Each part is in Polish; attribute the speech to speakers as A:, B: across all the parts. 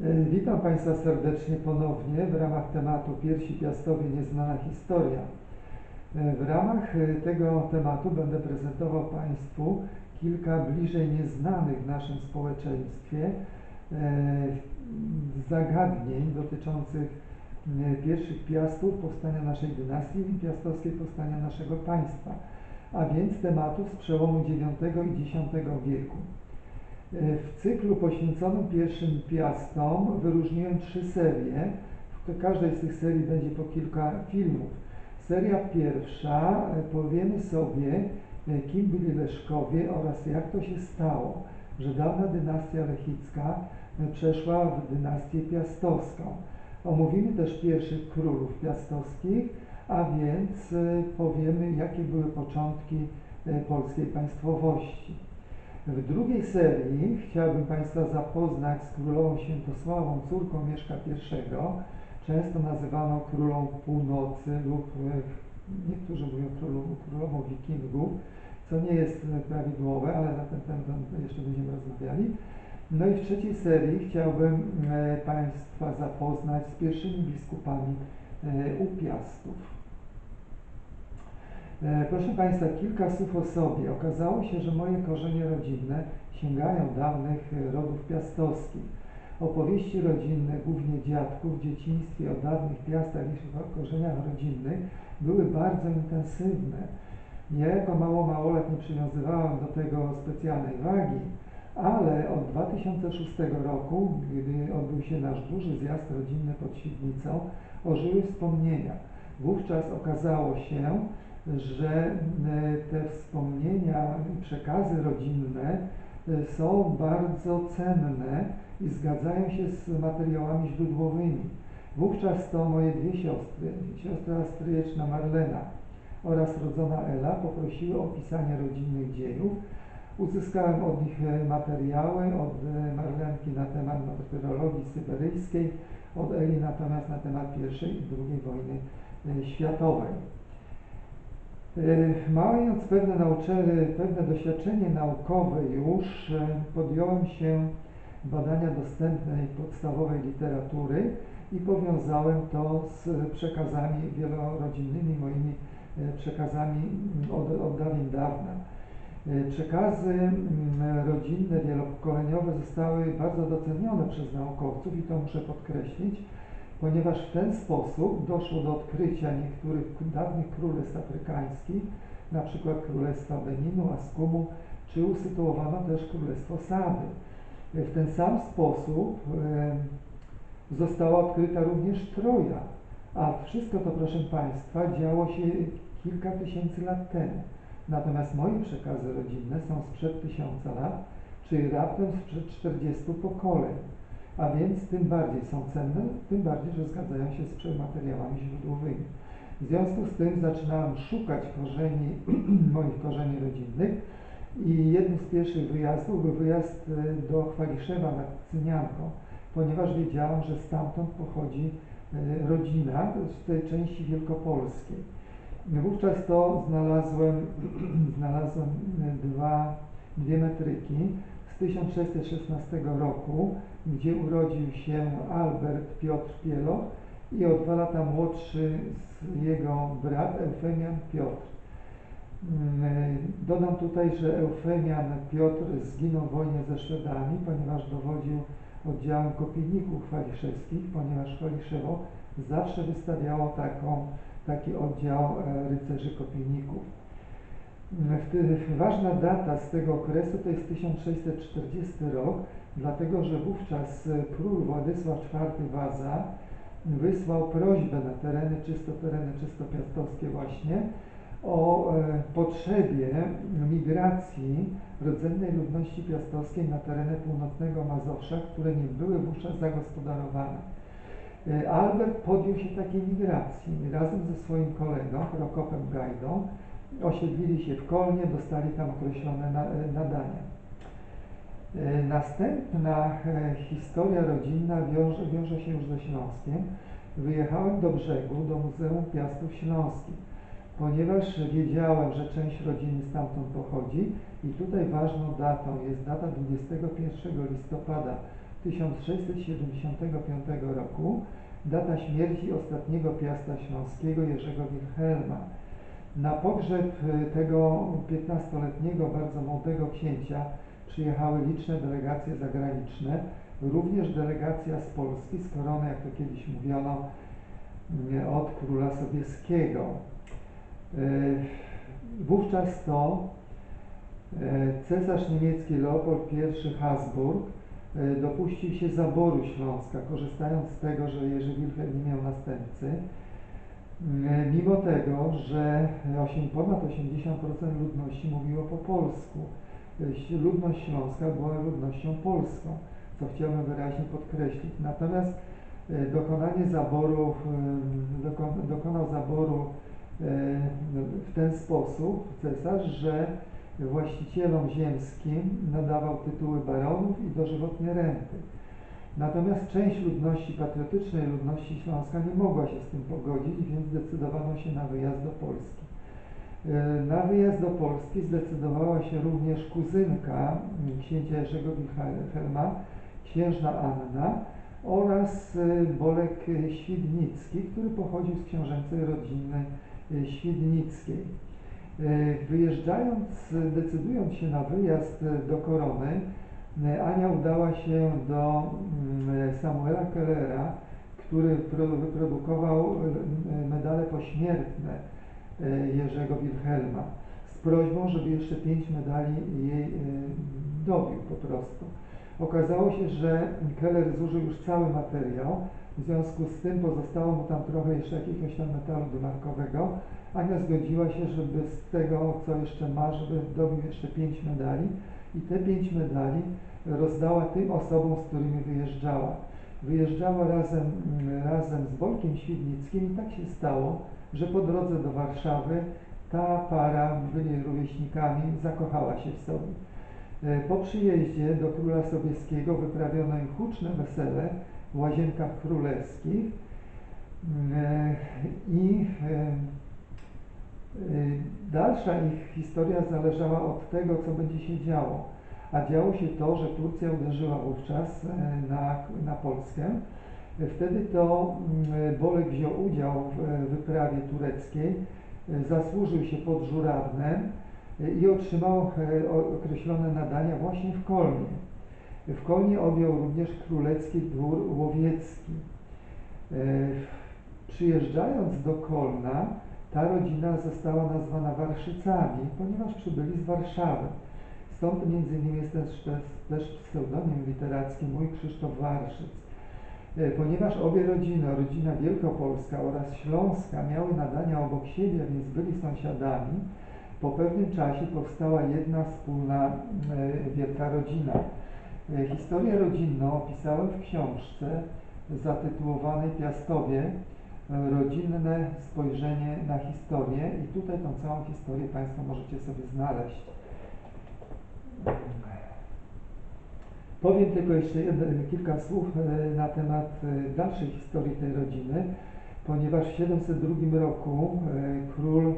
A: E, Witam Państwa serdecznie ponownie w ramach tematu Piersi Piastowie Nieznana Historia. E, W ramach e, tego tematu będę prezentował Państwu kilka bliżej nieznanych w naszym społeczeństwie zagadnień dotyczących pierwszych piastów, powstania naszej dynastii piastowskiej, powstania naszego państwa, a więc tematów z przełomu IX i X wieku. E, W cyklu poświęconym pierwszym piastom wyróżniłem trzy serie. W każdej z tych serii będzie po kilka filmów. Seria pierwsza e, powiemy sobie, e, kim byli Leszkowie oraz jak to się stało, że dawna dynastia lechicka przeszła w dynastię piastowską. Omówimy też pierwszych królów piastowskich, a więc powiemy, jakie były początki polskiej państwowości. W drugiej serii chciałbym Państwa zapoznać z królową Świętosławą, córką Mieszka I, często nazywaną królą północy lub e, niektórzy mówią królu, królową wikingów, co nie jest e, prawidłowe, ale na ten temat jeszcze będziemy rozmawiali. No i w trzeciej serii chciałbym e, Państwa zapoznać z pierwszymi biskupami u Piastów. E, Proszę Państwa, kilka słów o sobie. Okazało się, że moje korzenie rodzinne sięgają dawnych e, rodów piastowskich. Opowieści rodzinne, głównie dziadków w dzieciństwie o dawnych piastach i korzeniach rodzinnych były bardzo intensywne. Ja jako mało małolat nie przywiązywałem do tego specjalnej wagi, ale od 2006 roku, gdy odbył się nasz duży zjazd rodzinny pod Świdnicą, ożyły wspomnienia. Wówczas okazało się, że e, te wspomnienia i przekazy rodzinne e, są bardzo cenne i zgadzają się z materiałami źródłowymi. Wówczas to moje dwie siostry, siostra stryjeczna Marlena oraz rodzona Ela poprosiły o opisanie rodzinnych dziejów. Uzyskałem od nich e, materiały, od Marlenki na temat martyrologii syberyjskiej, od Eli natomiast na temat I i II wojny światowej. Mając pewne nauczenie, pewne doświadczenie naukowe już, podjąłem się badania dostępnej podstawowej literatury i powiązałem to z przekazami wielorodzinnymi, moimi przekazami od, od dawien dawna. Przekazy rodzinne, wielopokoleniowe zostały bardzo docenione przez naukowców i to muszę podkreślić, ponieważ w ten sposób doszło do odkrycia niektórych dawnych królestw afrykańskich, przykład Królestwa Beninu, Askumu, czy usytuowano też Królestwo Samy. W ten sam sposób została odkryta również Troja, a wszystko to, proszę Państwa, działo się kilka tysięcy lat temu. Natomiast moje przekazy rodzinne są sprzed tysiąca lat, czyli raptem sprzed 40 pokoleń a więc tym bardziej są cenne, tym bardziej, że zgadzają się z materiałami źródłowymi. W związku z tym zaczynałem szukać korzeni, moich korzeni rodzinnych i jednym z pierwszych wyjazdów był wyjazd e, do Chwaliszewa nad Cynianką, ponieważ wiedziałem, że stamtąd pochodzi e, rodzina z tej części wielkopolskiej. Wówczas to znalazłem, znalazłem e, dwa, dwie metryki z 1616 roku, gdzie urodził się Albert Piotr Pieloch i o dwa lata młodszy jego brat Eufemian Piotr. Mm, dodam tutaj, że Eufemian Piotr zginął w wojnie ze Szwedami, ponieważ dowodził oddziałem kopijników chwaliszewskich, ponieważ Chwaliszewo zawsze wystawiało taką, taki oddział e, rycerzy kopijników. Ważna data z tego okresu to jest 1640 rok, dlatego że wówczas e, król Władysław IV Waza wysłał prośbę na tereny, czysto tereny czystopiastowskie właśnie, o e, potrzebie migracji rdzennej ludności piastowskiej na tereny północnego Mazowsza, które nie były wówczas zagospodarowane. E, Albert podjął się takiej migracji razem ze swoim kolegą, Prokopem Gajdą, osiedlili się w Kolnie, dostali tam określone nadania. E, następna e, historia rodzinna wiąże, wiąże się już ze Śląskiem. Wyjechałem do brzegu, do Muzeum Piastów Śląskich, ponieważ wiedziałem, że część rodziny stamtąd pochodzi i tutaj ważną datą jest data 21 listopada 1675 roku, data śmierci ostatniego piasta śląskiego Jerzego Wilhelma. Na pogrzeb y, tego 15-letniego, bardzo młodego księcia przyjechały liczne delegacje zagraniczne, również delegacja z Polski, z korony, jak to kiedyś mówiono, od króla Sobieskiego. Y, wówczas to cesarz niemiecki Leopold I Habsburg dopuścił się zaboru Śląska, korzystając z tego, że Jerzy Wilhelm nie miał następcy. E, mimo tego, że 8, ponad 80% ludności mówiło po polsku. E, ludność śląska była ludnością polską, co chciałbym wyraźnie podkreślić. Natomiast e, dokonanie zaboru, dokonał zaboru w ten sposób cesarz, że właścicielom ziemskim nadawał tytuły baronów i dożywotnie renty. Natomiast część ludności patriotycznej, ludności Śląska nie mogła się z tym pogodzić, więc zdecydowano się na wyjazd do Polski. E, na wyjazd do Polski zdecydowała się również kuzynka księcia Jerzego Wilhelma, księżna Anna oraz e, Bolek Świdnicki, który pochodził z książęcej rodziny e, świdnickiej. Wyjeżdżając, decydując się na wyjazd do Korony, Ania udała się do mm, Samuela Kellera, który wyprodukował e, medale pośmiertne e, Jerzego Wilhelma z prośbą, żeby jeszcze pięć medali jej e, dobił po prostu. Okazało się, że Keller zużył już cały materiał, w związku z tym pozostało mu tam trochę jeszcze jakiegoś tam metalu domarkowego. Ania zgodziła się, żeby z tego, co jeszcze ma, żeby dobił jeszcze pięć medali i te pięć medali rozdała tym osobom, z którymi wyjeżdżała. Wyjeżdżała razem, razem z Bolkiem Świdnickim i tak się stało, że po drodze do Warszawy ta para, byli rówieśnikami, zakochała się w sobie. E, po przyjeździe do Króla Sobieskiego wyprawiono im huczne wesele w Łazienkach Królewskich e, i e, dalsza ich historia zależała od tego, co będzie się działo a działo się to, że Turcja uderzyła wówczas e, na, na Polskę. Wtedy to mm, Bolek wziął udział w e, wyprawie tureckiej, e, zasłużył się pod Żurawnem i otrzymał określone nadania właśnie w Kolnie. W Kolnie objął również królewski dwór łowiecki. Przyjeżdżając do Kolna, ta rodzina została nazwana Warszycami, ponieważ przybyli z Warszawy. Stąd między innymi jest też, też pseudonim literacki mój Krzysztof Warszyc. E, ponieważ obie rodziny, rodzina wielkopolska oraz śląska miały nadania obok siebie, więc byli sąsiadami, po pewnym czasie powstała jedna wspólna e, wielka rodzina. E, historię rodzinną opisałem w książce zatytułowanej Piastowie rodzinne spojrzenie na historię i tutaj tą całą historię Państwo możecie sobie znaleźć. Powiem tylko jeszcze kilka słów e, na temat e, dalszej historii tej rodziny, ponieważ w 702 roku e, król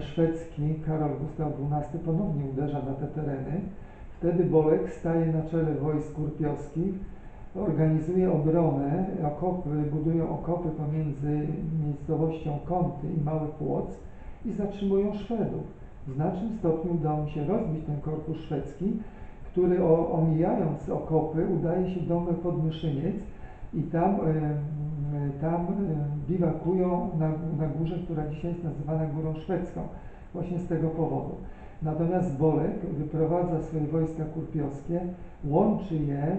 A: szwedzki Karol Gustaw XII ponownie uderza na te tereny. Wtedy Bolek staje na czele wojsk kurpiowskich, organizuje obronę, okopy, budują okopy pomiędzy miejscowością Kąty i Mały Płoc i zatrzymują Szwedów. W znacznym stopniu udało mi się rozbić ten korpus szwedzki, który o, omijając okopy udaje się do Podmyszyniec i tam, e, tam e, biwakują na, na górze, która dzisiaj jest nazywana Górą Szwedzką, właśnie z tego powodu. Natomiast Bolek wyprowadza swoje wojska kurpiowskie, łączy je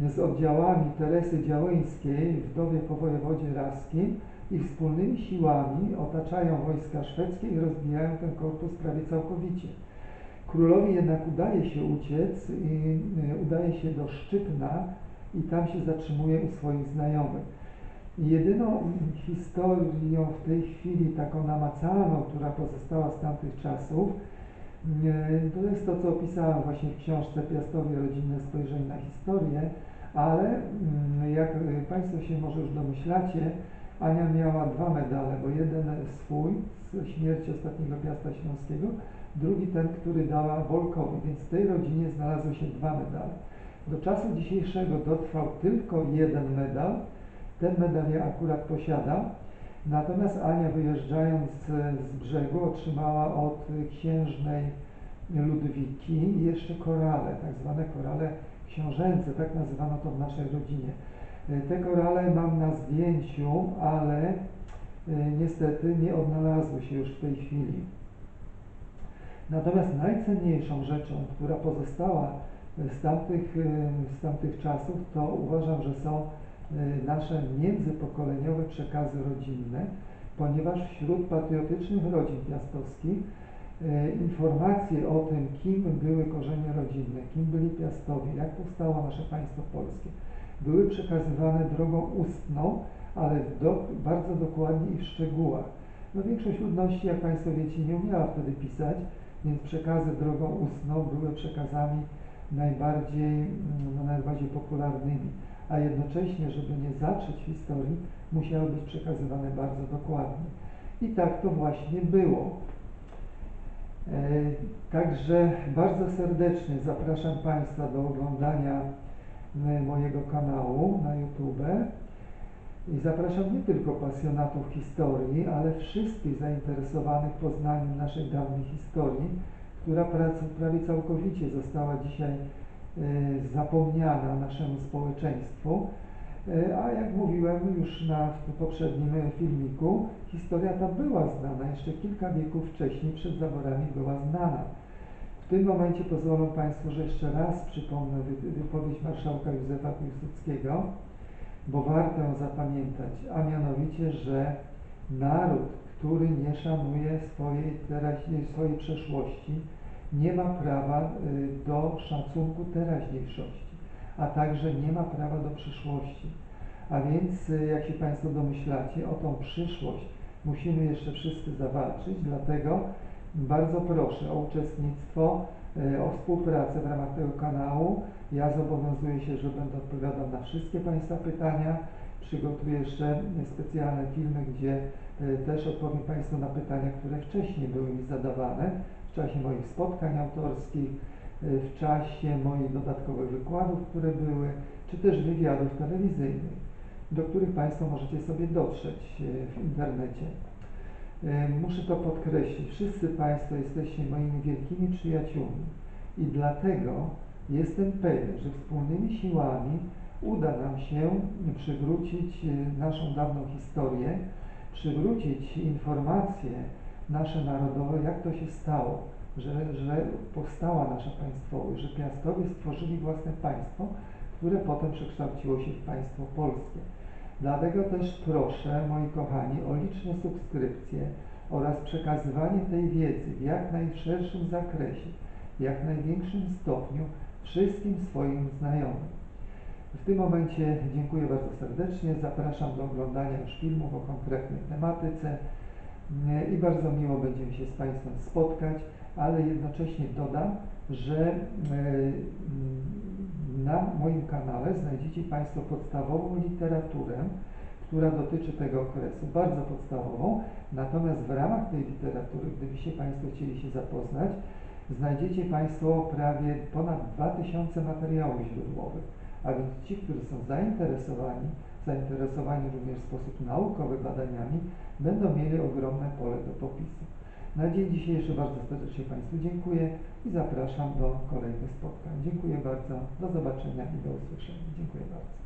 A: z oddziałami Teresy Działyńskiej, wdowie po wojewodzie raskim, i wspólnymi siłami otaczają wojska szwedzkie i rozbijają ten korpus prawie całkowicie. Królowi jednak udaje się uciec i e, udaje się do Szczytna i tam się zatrzymuje u swoich znajomych. Jedyną historią w tej chwili taką namacalną, która pozostała z tamtych czasów, to jest to, co opisałem właśnie w książce Piastowie Rodzinne Spojrzenie na Historię, ale mm, jak Państwo się może już domyślacie, Ania miała dwa medale, bo jeden swój z śmierci ostatniego piasta śląskiego, drugi ten, który dała Wolkowi, więc w tej rodzinie znalazły się dwa medale. Do czasu dzisiejszego dotrwał tylko jeden medal. Ten medal ja akurat posiadam. Natomiast Ania wyjeżdżając z brzegu otrzymała od księżnej Ludwiki jeszcze korale, tak zwane korale książęce, tak nazywano to w naszej rodzinie. Te korale mam na zdjęciu, ale niestety nie odnalazły się już w tej chwili. Natomiast najcenniejszą rzeczą, która pozostała z tamtych, z tamtych czasów, to uważam, że są nasze międzypokoleniowe przekazy rodzinne, ponieważ wśród patriotycznych rodzin piastowskich informacje o tym, kim były korzenie rodzinne, kim byli piastowie, jak powstało nasze państwo polskie, były przekazywane drogą ustną, ale do, bardzo dokładnie i w szczegółach. No większość ludności, jak Państwo wiecie, nie umiała wtedy pisać, więc przekazy drogą ustną były przekazami najbardziej, mm, no, najbardziej popularnymi, a jednocześnie, żeby nie zatrzeć historii, musiały być przekazywane bardzo dokładnie. I tak to właśnie było. E, także bardzo serdecznie zapraszam Państwa do oglądania mojego kanału na YouTube. I zapraszam nie tylko pasjonatów historii, ale wszystkich zainteresowanych poznaniem naszej dawnej historii, która prawie całkowicie została dzisiaj e, zapomniana naszemu społeczeństwu. E, a jak mówiłem już na poprzednim filmiku, historia ta była znana, jeszcze kilka wieków wcześniej, przed zaborami była znana. W tym momencie pozwolą Państwo, że jeszcze raz przypomnę wypowiedź marszałka Józefa Piłsudskiego, bo warto ją zapamiętać, a mianowicie, że naród, który nie szanuje swojej, teraźniej, swojej przeszłości, nie ma prawa y, do szacunku teraźniejszości, a także nie ma prawa do przyszłości. A więc, y, jak się Państwo domyślacie, o tą przyszłość musimy jeszcze wszyscy zawalczyć, dlatego bardzo proszę o uczestnictwo, y, o współpracę w ramach tego kanału. Ja zobowiązuję się, że będę odpowiadał na wszystkie Państwa pytania. Przygotuję jeszcze specjalne filmy, gdzie y, też odpowiem Państwu na pytania, które wcześniej były mi zadawane w czasie moich spotkań autorskich, w czasie moich dodatkowych wykładów, które były, czy też wywiadów telewizyjnych, do których Państwo możecie sobie dotrzeć w internecie. E, muszę to podkreślić, wszyscy Państwo jesteście moimi wielkimi przyjaciółmi i dlatego jestem pewien, że wspólnymi siłami uda nam się przywrócić e, naszą dawną historię, przywrócić informacje nasze narodowe, jak to się stało, że, że powstała nasza państwowość, że Piastowie stworzyli własne państwo, które potem przekształciło się w państwo polskie. Dlatego też proszę, moi kochani, o liczne subskrypcje oraz przekazywanie tej wiedzy w jak najszerszym zakresie, w jak największym stopniu wszystkim swoim znajomym. W tym momencie dziękuję bardzo serdecznie, zapraszam do oglądania już filmów o konkretnej tematyce. I bardzo miło będzie mi się z Państwem spotkać, ale jednocześnie dodam, że e, na moim kanale znajdziecie Państwo podstawową literaturę, która dotyczy tego okresu, bardzo podstawową, natomiast w ramach tej literatury, gdybyście Państwo chcieli się zapoznać, znajdziecie Państwo prawie ponad 2000 materiałów źródłowych, a więc ci, którzy są zainteresowani, zainteresowani również w sposób naukowy badaniami, będą mieli ogromne pole do popisu. Na dzień dzisiejszy bardzo serdecznie Państwu dziękuję i zapraszam do kolejnych spotkań. Dziękuję bardzo, do zobaczenia i do usłyszenia. Dziękuję bardzo.